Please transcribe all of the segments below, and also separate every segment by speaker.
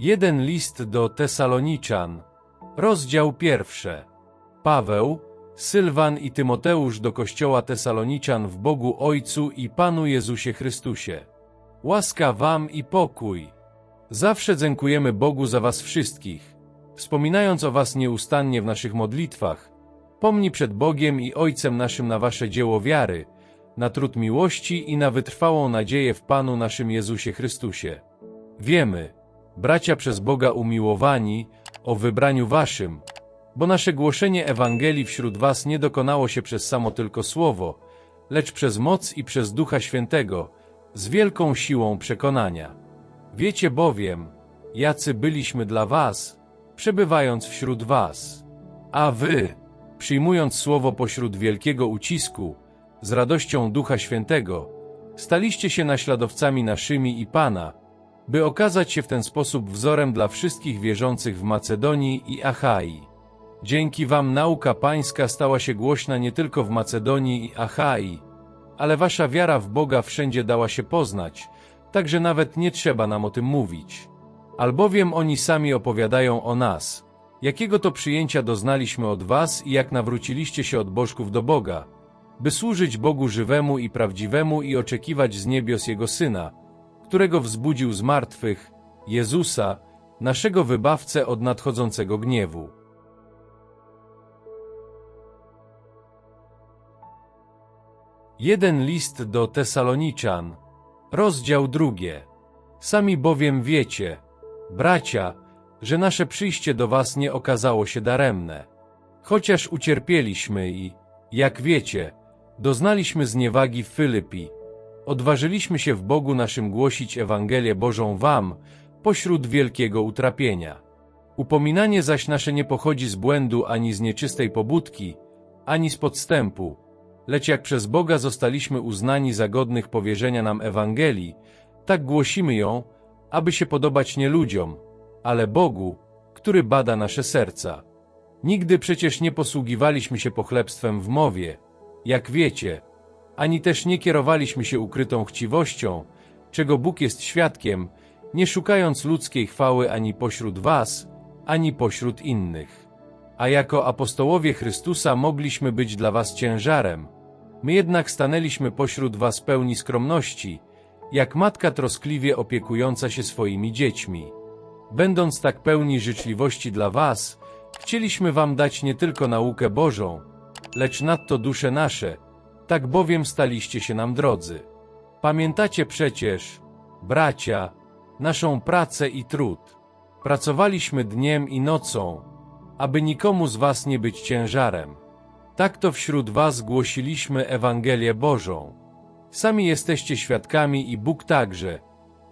Speaker 1: Jeden list do Tesaloniczan, rozdział pierwszy. Paweł, Sylwan i Tymoteusz do kościoła Tesaloniczan w Bogu Ojcu i Panu Jezusie Chrystusie. Łaska wam i pokój. Zawsze dziękujemy Bogu za was wszystkich, wspominając o was nieustannie w naszych modlitwach. Pomni przed Bogiem i Ojcem naszym na wasze dzieło wiary, na trud miłości i na wytrwałą nadzieję w Panu naszym Jezusie Chrystusie. Wiemy, bracia przez Boga umiłowani, o wybraniu waszym, bo nasze głoszenie Ewangelii wśród was nie dokonało się przez samo tylko słowo, lecz przez moc i przez Ducha Świętego, z wielką siłą przekonania. Wiecie bowiem, jacy byliśmy dla was, przebywając wśród was. A wy, przyjmując słowo pośród wielkiego ucisku, z radością Ducha Świętego, staliście się naśladowcami naszymi i Pana, by okazać się w ten sposób wzorem dla wszystkich wierzących w Macedonii i Achai. Dzięki wam nauka pańska stała się głośna nie tylko w Macedonii i Achai, ale wasza wiara w Boga wszędzie dała się poznać, także nawet nie trzeba nam o tym mówić. Albowiem oni sami opowiadają o nas, jakiego to przyjęcia doznaliśmy od was i jak nawróciliście się od bożków do Boga, by służyć Bogu żywemu i prawdziwemu i oczekiwać z niebios Jego Syna, którego wzbudził z martwych, Jezusa, naszego wybawcę od nadchodzącego gniewu. Jeden list do Tesaloniczan, rozdział drugie. Sami bowiem wiecie, bracia, że nasze przyjście do was nie okazało się daremne. Chociaż ucierpieliśmy i, jak wiecie, doznaliśmy zniewagi w Filipi, odważyliśmy się w Bogu naszym głosić Ewangelię Bożą wam, pośród wielkiego utrapienia. Upominanie zaś nasze nie pochodzi z błędu ani z nieczystej pobudki, ani z podstępu, lecz jak przez Boga zostaliśmy uznani za godnych powierzenia nam Ewangelii, tak głosimy ją, aby się podobać nie ludziom, ale Bogu, który bada nasze serca. Nigdy przecież nie posługiwaliśmy się pochlebstwem w mowie, jak wiecie, ani też nie kierowaliśmy się ukrytą chciwością, czego Bóg jest świadkiem, nie szukając ludzkiej chwały ani pośród was, ani pośród innych. A jako apostołowie Chrystusa mogliśmy być dla was ciężarem. My jednak stanęliśmy pośród was pełni skromności, jak matka troskliwie opiekująca się swoimi dziećmi. Będąc tak pełni życzliwości dla was, chcieliśmy wam dać nie tylko naukę Bożą, lecz nadto dusze nasze, tak bowiem staliście się nam drodzy. Pamiętacie przecież, bracia, naszą pracę i trud. Pracowaliśmy dniem i nocą, aby nikomu z was nie być ciężarem. Tak to wśród was głosiliśmy Ewangelię Bożą. Sami jesteście świadkami i Bóg także,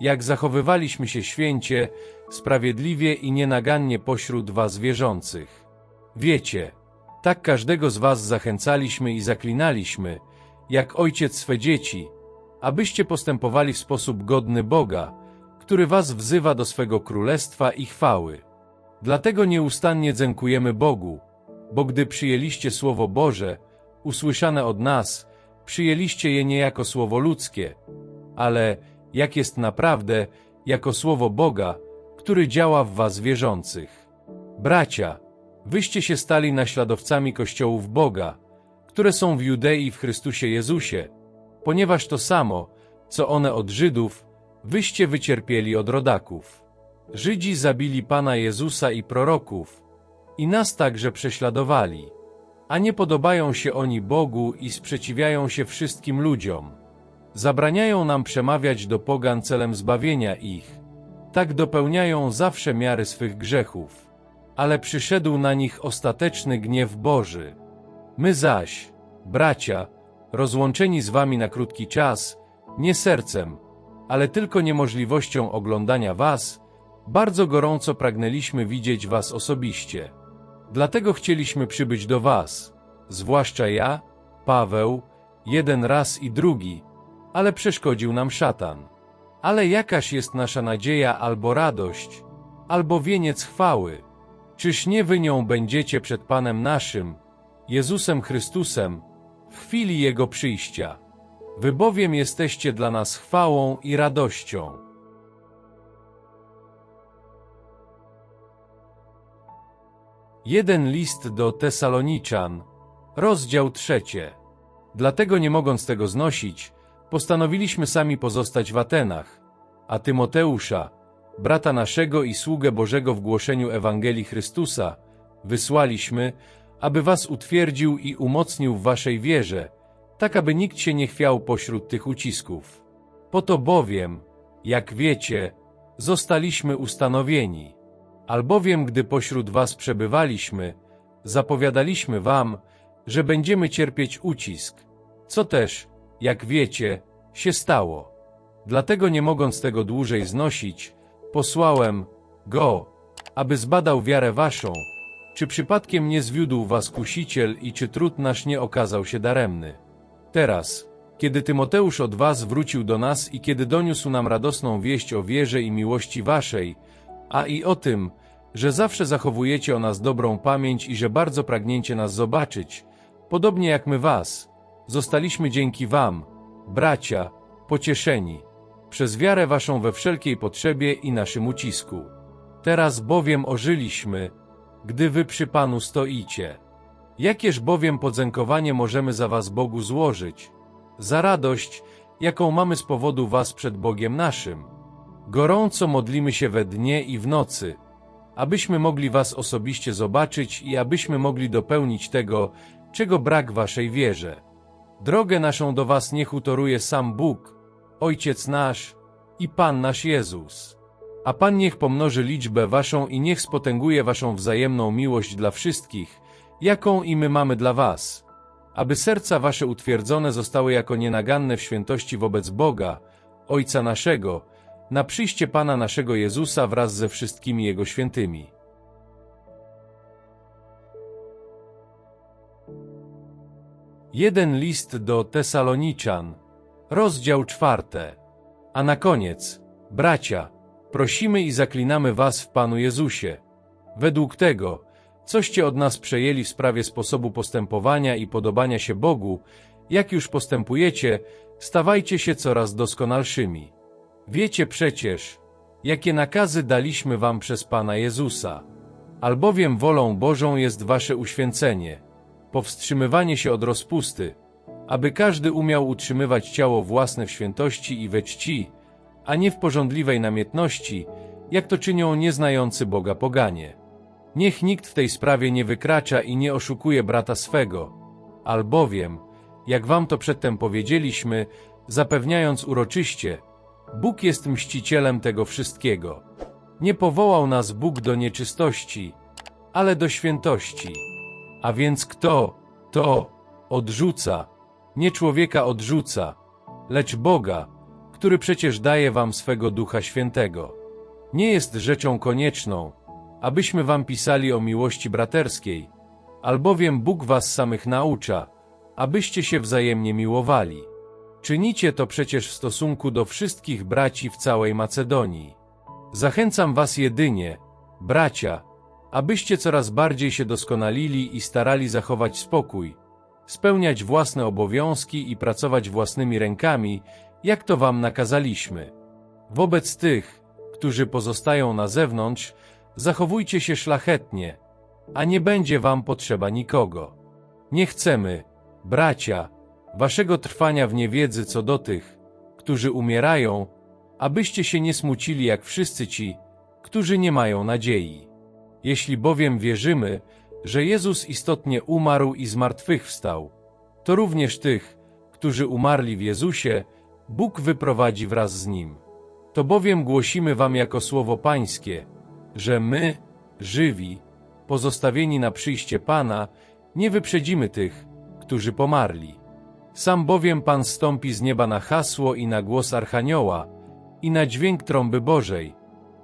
Speaker 1: jak zachowywaliśmy się święcie, sprawiedliwie i nienagannie pośród was wierzących. Wiecie, tak każdego z was zachęcaliśmy i zaklinaliśmy, jak ojciec swe dzieci, abyście postępowali w sposób godny Boga, który was wzywa do swego królestwa i chwały. Dlatego nieustannie dziękujemy Bogu, bo gdy przyjęliście Słowo Boże, usłyszane od nas, przyjęliście je nie jako słowo ludzkie, ale, jak jest naprawdę, jako słowo Boga, który działa w was wierzących. Bracia, wyście się stali naśladowcami kościołów Boga, które są w Judei w Chrystusie Jezusie, ponieważ to samo, co one od Żydów, wyście wycierpieli od rodaków. Żydzi zabili Pana Jezusa i proroków, i nas także prześladowali, a nie podobają się oni Bogu i sprzeciwiają się wszystkim ludziom. Zabraniają nam przemawiać do pogan celem zbawienia ich, tak dopełniają zawsze miary swych grzechów. Ale przyszedł na nich ostateczny gniew Boży. My zaś, bracia, rozłączeni z wami na krótki czas, nie sercem, ale tylko niemożliwością oglądania was, bardzo gorąco pragnęliśmy widzieć was osobiście. Dlatego chcieliśmy przybyć do was, zwłaszcza ja, Paweł, jeden raz i drugi, ale przeszkodził nam szatan. Ale jakaż jest nasza nadzieja albo radość, albo wieniec chwały? Czyż nie wy nią będziecie przed Panem naszym, Jezusem Chrystusem, w chwili Jego przyjścia? Wy bowiem jesteście dla nas chwałą i radością. Jeden list do Tesaloniczan, rozdział trzecie. Dlatego nie mogąc tego znosić, postanowiliśmy sami pozostać w Atenach, a Tymoteusza, brata naszego i sługę Bożego w głoszeniu Ewangelii Chrystusa, wysłaliśmy, aby was utwierdził i umocnił w waszej wierze, tak aby nikt się nie chwiał pośród tych ucisków. Po to bowiem, jak wiecie, zostaliśmy ustanowieni. Albowiem, gdy pośród was przebywaliśmy, zapowiadaliśmy wam, że będziemy cierpieć ucisk, co też, jak wiecie, się stało. Dlatego nie mogąc tego dłużej znosić, posłałem go, aby zbadał wiarę waszą, czy przypadkiem nie zwiódł was kusiciel i czy trud nasz nie okazał się daremny. Teraz, kiedy Tymoteusz od was wrócił do nas i kiedy doniósł nam radosną wieść o wierze i miłości waszej, a i o tym, że zawsze zachowujecie o nas dobrą pamięć i że bardzo pragniecie nas zobaczyć, podobnie jak my was, zostaliśmy dzięki wam, bracia, pocieszeni, przez wiarę waszą we wszelkiej potrzebie i naszym ucisku. Teraz bowiem ożyliśmy, gdy wy przy Panu stoicie. Jakież bowiem podziękowanie możemy za was Bogu złożyć, za radość, jaką mamy z powodu was przed Bogiem naszym. Gorąco modlimy się we dnie i w nocy, abyśmy mogli was osobiście zobaczyć i abyśmy mogli dopełnić tego, czego brak waszej wierze. Drogę naszą do was niech utoruje sam Bóg, Ojciec nasz i Pan nasz Jezus. A Pan niech pomnoży liczbę waszą i niech spotęguje waszą wzajemną miłość dla wszystkich, jaką i my mamy dla was, aby serca wasze utwierdzone zostały jako nienaganne w świętości wobec Boga, Ojca naszego, na przyjście Pana naszego Jezusa wraz ze wszystkimi Jego świętymi. Jeden list do Tesaloniczan, rozdział czwarte. A na koniec, bracia, prosimy i zaklinamy was w Panu Jezusie, według tego, coście od nas przejęli w sprawie sposobu postępowania i podobania się Bogu, jak już postępujecie, stawajcie się coraz doskonalszymi. Wiecie przecież, jakie nakazy daliśmy wam przez Pana Jezusa. Albowiem wolą Bożą jest wasze uświęcenie, powstrzymywanie się od rozpusty, aby każdy umiał utrzymywać ciało własne w świętości i we czci, a nie w porządliwej namiętności, jak to czynią nieznający Boga poganie. Niech nikt w tej sprawie nie wykracza i nie oszukuje brata swego, albowiem, jak wam to przedtem powiedzieliśmy, zapewniając uroczyście, Bóg jest mścicielem tego wszystkiego. Nie powołał nas Bóg do nieczystości, ale do świętości. A więc kto to odrzuca? Nie człowieka odrzuca, lecz Boga, który przecież daje wam swego Ducha Świętego. Nie jest rzeczą konieczną, abyśmy wam pisali o miłości braterskiej, albowiem Bóg was samych naucza, abyście się wzajemnie miłowali. Czynicie to przecież w stosunku do wszystkich braci w całej Macedonii. Zachęcam was jedynie, bracia, abyście coraz bardziej się doskonalili i starali zachować spokój, spełniać własne obowiązki i pracować własnymi rękami, jak to wam nakazaliśmy. Wobec tych, którzy pozostają na zewnątrz, zachowujcie się szlachetnie, a nie będzie wam potrzeba nikogo. Nie chcemy, bracia, waszego trwania w niewiedzy co do tych, którzy umierają, abyście się nie smucili jak wszyscy ci, którzy nie mają nadziei. Jeśli bowiem wierzymy, że Jezus istotnie umarł i zmartwychwstał, to również tych, którzy umarli w Jezusie, Bóg wyprowadzi wraz z Nim. To bowiem głosimy wam jako słowo Pańskie, że my, żywi, pozostawieni na przyjście Pana, nie wyprzedzimy tych, którzy pomarli. Sam bowiem Pan stąpi z nieba na hasło i na głos Archanioła i na dźwięk trąby Bożej,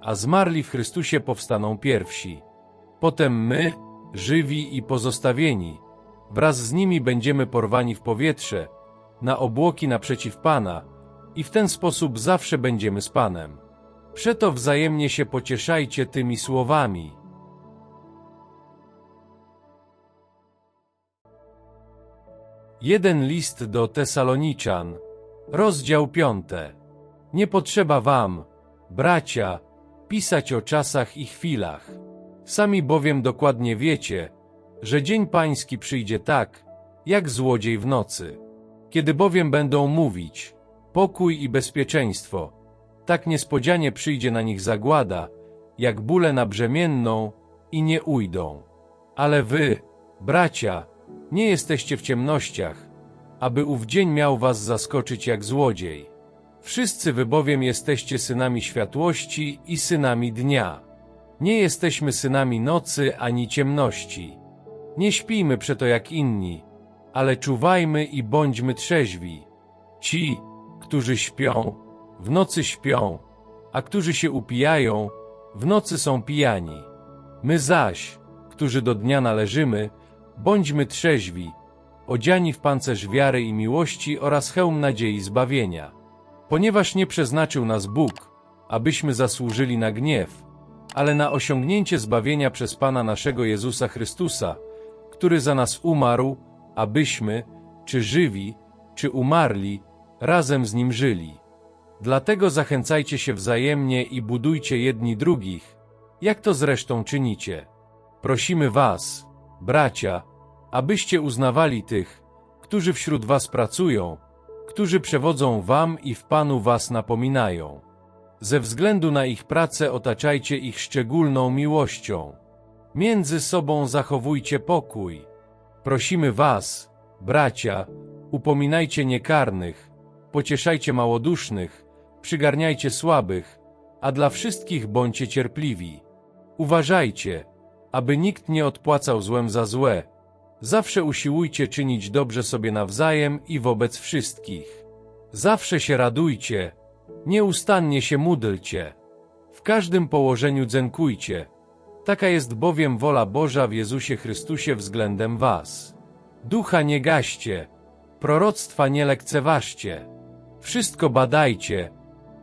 Speaker 1: a zmarli w Chrystusie powstaną pierwsi. Potem my, żywi i pozostawieni, wraz z nimi będziemy porwani w powietrze, na obłoki naprzeciw Pana i w ten sposób zawsze będziemy z Panem. Przeto wzajemnie się pocieszajcie tymi słowami. Jeden list do Tesaloniczan, rozdział piąte. Nie potrzeba wam, bracia, pisać o czasach i chwilach, Sami bowiem dokładnie wiecie, że dzień pański przyjdzie tak, jak złodziej w nocy. Kiedy bowiem będą mówić pokój i bezpieczeństwo, tak niespodzianie przyjdzie na nich zagłada, jak bóle na brzemienną i nie ujdą. Ale wy, bracia, nie jesteście w ciemnościach, aby ów dzień miał was zaskoczyć jak złodziej. Wszyscy wy bowiem jesteście synami światłości i synami dnia. Nie jesteśmy synami nocy ani ciemności. Nie śpijmy przeto jak inni, ale czuwajmy i bądźmy trzeźwi. Ci, którzy śpią, w nocy śpią, a którzy się upijają, w nocy są pijani. My zaś, którzy do dnia należymy, bądźmy trzeźwi, odziani w pancerz wiary i miłości oraz hełm nadziei zbawienia. Ponieważ nie przeznaczył nas Bóg, abyśmy zasłużyli na gniew, ale na osiągnięcie zbawienia przez Pana naszego Jezusa Chrystusa, który za nas umarł, abyśmy, czy żywi, czy umarli, razem z Nim żyli. Dlatego zachęcajcie się wzajemnie i budujcie jedni drugich, jak to zresztą czynicie. Prosimy Was, bracia, abyście uznawali tych, którzy wśród Was pracują, którzy przewodzą Wam i w Panu Was napominają. Ze względu na ich pracę otaczajcie ich szczególną miłością. Między sobą zachowujcie pokój. Prosimy Was, bracia, upominajcie niekarnych, pocieszajcie małodusznych, przygarniajcie słabych, a dla wszystkich bądźcie cierpliwi. Uważajcie, aby nikt nie odpłacał złem za złe. Zawsze usiłujcie czynić dobrze sobie nawzajem i wobec wszystkich. Zawsze się radujcie, nieustannie się módlcie. W każdym położeniu dzękujcie. Taka jest bowiem wola Boża w Jezusie Chrystusie względem was. Ducha nie gaście, proroctwa nie lekceważcie. Wszystko badajcie,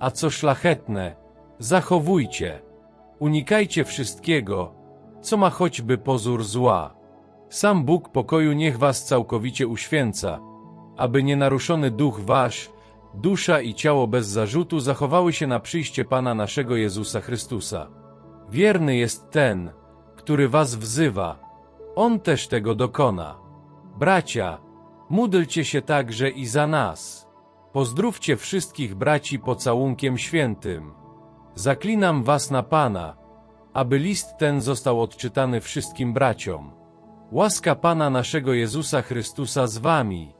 Speaker 1: a co szlachetne, zachowujcie. Unikajcie wszystkiego, co ma choćby pozór zła. Sam Bóg pokoju niech was całkowicie uświęca, aby nienaruszony duch wasz, dusza i ciało bez zarzutu zachowały się na przyjście Pana naszego Jezusa Chrystusa. Wierny jest ten, który was wzywa. On też tego dokona. Bracia, módlcie się także i za nas. Pozdrówcie wszystkich braci pocałunkiem świętym. Zaklinam was na Pana, aby list ten został odczytany wszystkim braciom. Łaska Pana naszego Jezusa Chrystusa z wami.